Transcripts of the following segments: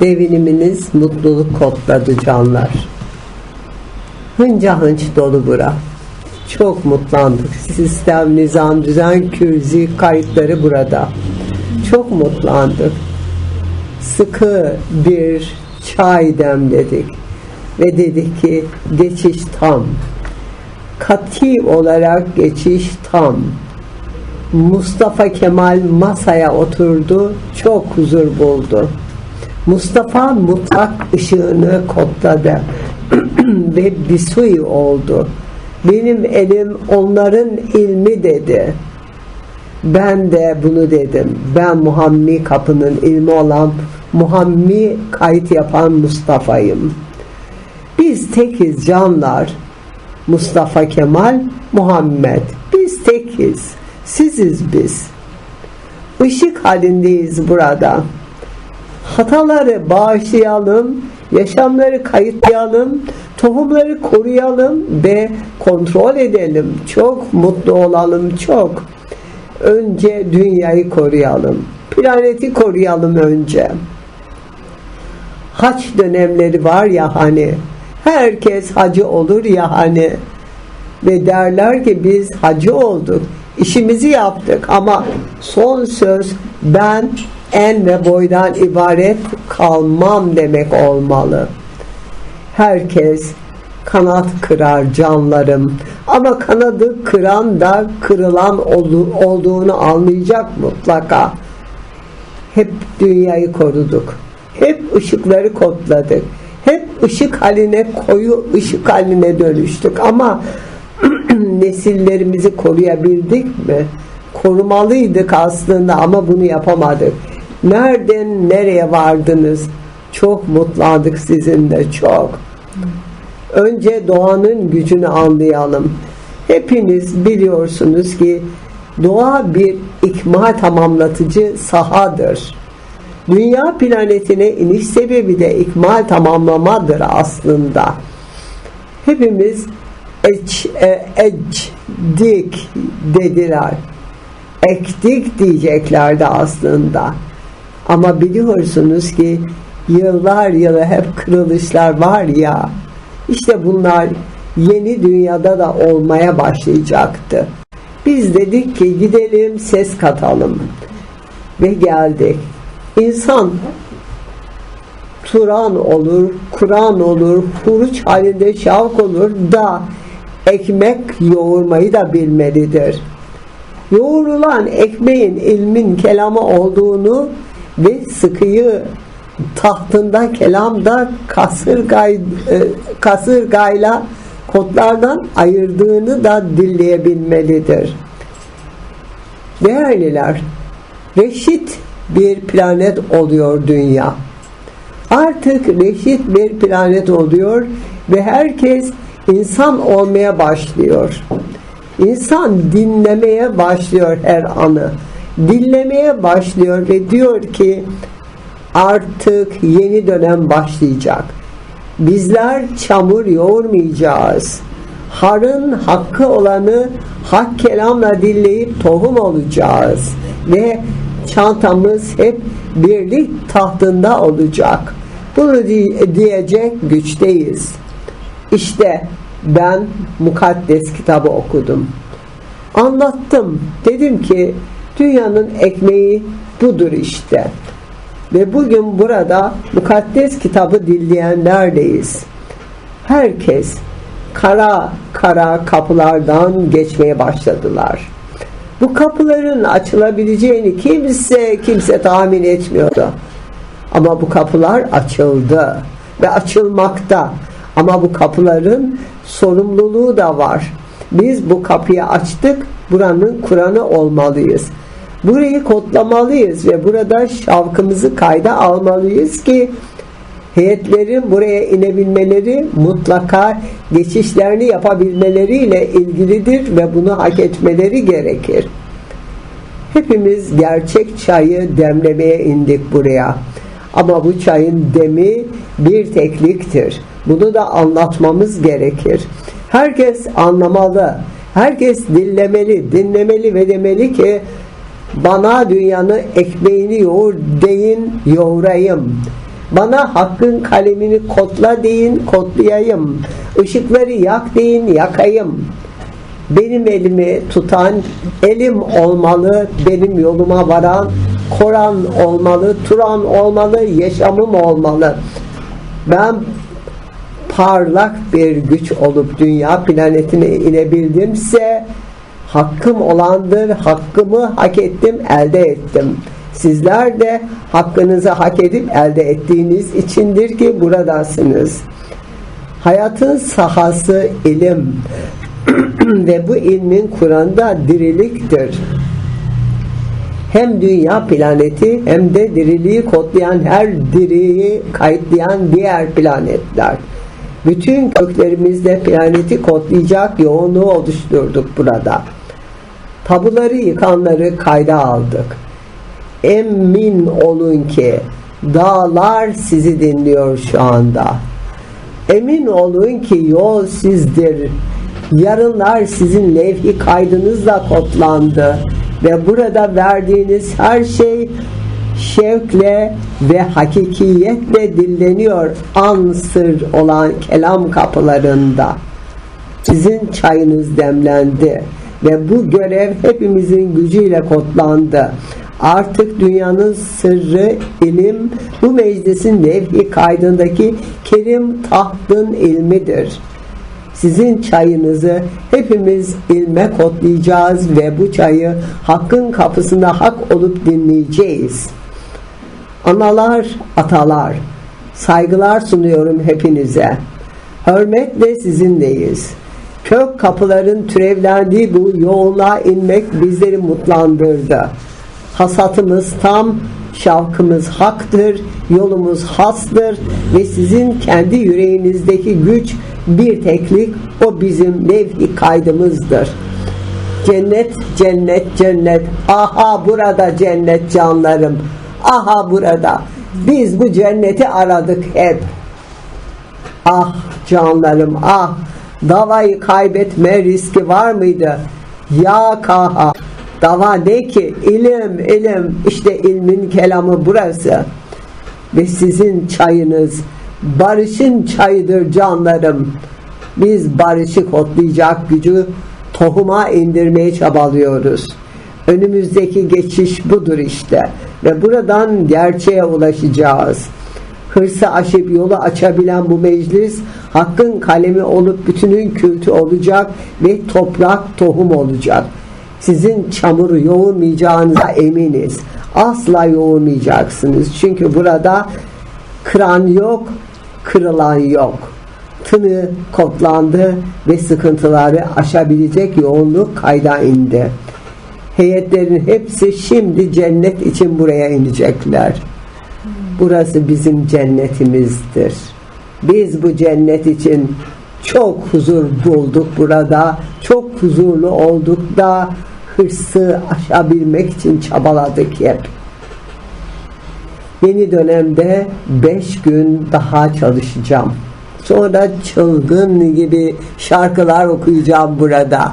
Deviniminiz mutluluk kodladı canlar. Hınca hınç dolu bura. Çok mutlandık. Sistem, nizam, düzen, kürzi kayıtları burada. Çok mutlandık. Sıkı bir çay demledik. Ve dedik ki geçiş tam. Kati olarak geçiş tam. Mustafa Kemal masaya oturdu, çok huzur buldu. Mustafa mutlak ışığını kodladı ve bisui oldu. Benim elim onların ilmi dedi. Ben de bunu dedim. Ben Muhammi kapının ilmi olan Muhammi kayıt yapan Mustafa'yım. Biz tekiz canlar. Mustafa Kemal, Muhammed. Biz tekiz. Siziz biz. Işık halindeyiz burada. Hataları bağışlayalım, yaşamları kayıtlayalım, tohumları koruyalım ve kontrol edelim. Çok mutlu olalım, çok. Önce dünyayı koruyalım. Planeti koruyalım önce. Haç dönemleri var ya hani. Herkes hacı olur ya hani. Ve derler ki biz hacı olduk. İşimizi yaptık ama son söz ben en ve boydan ibaret kalmam demek olmalı. Herkes kanat kırar canlarım ama kanadı kıran da kırılan olduğunu anlayacak mutlaka. Hep dünyayı koruduk. Hep ışıkları kodladık. Hep ışık haline koyu ışık haline dönüştük ama nesillerimizi koruyabildik mi? Korumalıydık aslında ama bunu yapamadık. Nereden nereye vardınız? Çok mutladık sizinle çok. Önce doğanın gücünü anlayalım. Hepiniz biliyorsunuz ki doğa bir ikmal tamamlatıcı sahadır. Dünya planetine iniş sebebi de ikmal tamamlamadır aslında. Hepimiz eç, e, ecdik dediler. Ektik diyeceklerdi aslında. Ama biliyorsunuz ki yıllar yılı hep kırılışlar var ya. İşte bunlar yeni dünyada da olmaya başlayacaktı. Biz dedik ki gidelim ses katalım. Ve geldik. İnsan Turan olur, Kur'an olur, huruç halinde şavk olur da ekmek yoğurmayı da bilmelidir. Yoğurulan ekmeğin ilmin kelamı olduğunu ve sıkıyı tahtında kelamda kasırgay, e, kasırgayla kodlardan ayırdığını da dilleyebilmelidir. Değerliler, reşit bir planet oluyor dünya. Artık reşit bir planet oluyor ve herkes insan olmaya başlıyor. İnsan dinlemeye başlıyor her anı. Dinlemeye başlıyor ve diyor ki artık yeni dönem başlayacak. Bizler çamur yoğurmayacağız. Harın hakkı olanı hak kelamla dinleyip tohum olacağız. Ve çantamız hep birlik tahtında olacak. Bunu diyecek güçteyiz. İşte ben mukaddes kitabı okudum. Anlattım. Dedim ki dünyanın ekmeği budur işte. Ve bugün burada mukaddes kitabı dinleyenlerdeyiz. Herkes kara kara kapılardan geçmeye başladılar. Bu kapıların açılabileceğini kimse kimse tahmin etmiyordu. Ama bu kapılar açıldı ve açılmakta. Ama bu kapıların sorumluluğu da var. Biz bu kapıyı açtık, buranın Kur'an'ı olmalıyız. Burayı kodlamalıyız ve burada şavkımızı kayda almalıyız ki heyetlerin buraya inebilmeleri mutlaka geçişlerini yapabilmeleriyle ilgilidir ve bunu hak etmeleri gerekir. Hepimiz gerçek çayı demlemeye indik buraya. Ama bu çayın demi bir tekliktir. Bunu da anlatmamız gerekir. Herkes anlamalı. Herkes dinlemeli, dinlemeli ve demeli ki bana dünyanın ekmeğini yoğur deyin yoğurayım. Bana hakkın kalemini kodla deyin, kodlayayım. Işıkları yak deyin, yakayım. Benim elimi tutan elim olmalı, benim yoluma varan Koran olmalı, Turan olmalı, yaşamım olmalı. Ben parlak bir güç olup dünya planetine inebildimse hakkım olandır, hakkımı hak ettim, elde ettim. Sizler de hakkınızı hak edip elde ettiğiniz içindir ki buradasınız. Hayatın sahası ilim ve bu ilmin Kur'an'da diriliktir. Hem dünya planeti hem de diriliği kodlayan her diriyi kayıtlayan diğer planetler. Bütün köklerimizde planeti kodlayacak yoğunluğu oluşturduk burada. Tabuları yıkanları kayda aldık. Emin olun ki dağlar sizi dinliyor şu anda. Emin olun ki yol sizdir. Yarınlar sizin levhi kaydınızla kodlandı ve burada verdiğiniz her şey şevkle ve hakikiyetle dilleniyor ansır olan kelam kapılarında. Sizin çayınız demlendi ve bu görev hepimizin gücüyle kodlandı. Artık dünyanın sırrı ilim bu meclisin levh-i kaydındaki kerim tahtın ilmidir. Sizin çayınızı hepimiz ilme kodlayacağız ve bu çayı hakkın kapısında hak olup dinleyeceğiz. Analar, atalar, saygılar sunuyorum hepinize. Hürmetle sizinleyiz. Kök kapıların türevlendiği bu yoğunluğa inmek bizleri mutlandırdı. Hasatımız tam, şavkımız haktır, yolumuz hastır ve sizin kendi yüreğinizdeki güç bir teklik, o bizim levh-i kaydımızdır. Cennet, cennet, cennet. Aha burada cennet canlarım. Aha burada. Biz bu cenneti aradık hep. Ah canlarım ah. Davayı kaybetme riski var mıydı? Ya kaha. Dava ne ki? İlim, ilim. İşte ilmin kelamı burası. Ve sizin çayınız barışın çayıdır canlarım. Biz barışı kodlayacak gücü tohuma indirmeye çabalıyoruz. Önümüzdeki geçiş budur işte. Ve buradan gerçeğe ulaşacağız. Hırsı aşıp yolu açabilen bu meclis hakkın kalemi olup bütünün kültü olacak ve toprak tohum olacak. Sizin çamuru yoğurmayacağınıza eminiz. Asla yoğurmayacaksınız. Çünkü burada kıran yok, kırılan yok. Tını kodlandı ve sıkıntıları aşabilecek yoğunluk kayda indi. Heyetlerin hepsi şimdi cennet için buraya inecekler. Burası bizim cennetimizdir. Biz bu cennet için çok huzur bulduk burada. Çok huzurlu olduk da hırsı aşabilmek için çabaladık hep. Yeni dönemde beş gün daha çalışacağım. Sonra çılgın gibi şarkılar okuyacağım burada.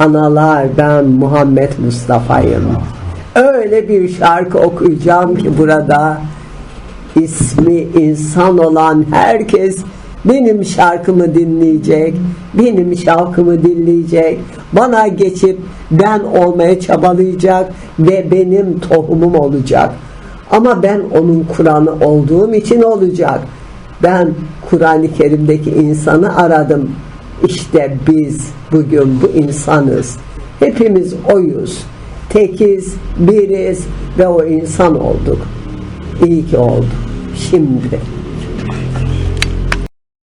Analar ben Muhammed Mustafa'yım. Öyle bir şarkı okuyacağım ki burada ismi insan olan herkes benim şarkımı dinleyecek, benim şarkımı dinleyecek, bana geçip ben olmaya çabalayacak ve benim tohumum olacak. Ama ben onun Kur'an'ı olduğum için olacak. Ben Kur'an-ı Kerim'deki insanı aradım. İşte biz bugün bu insanız. Hepimiz oyuz. Tekiz, biriz ve o insan olduk. İyi ki oldu. Şimdi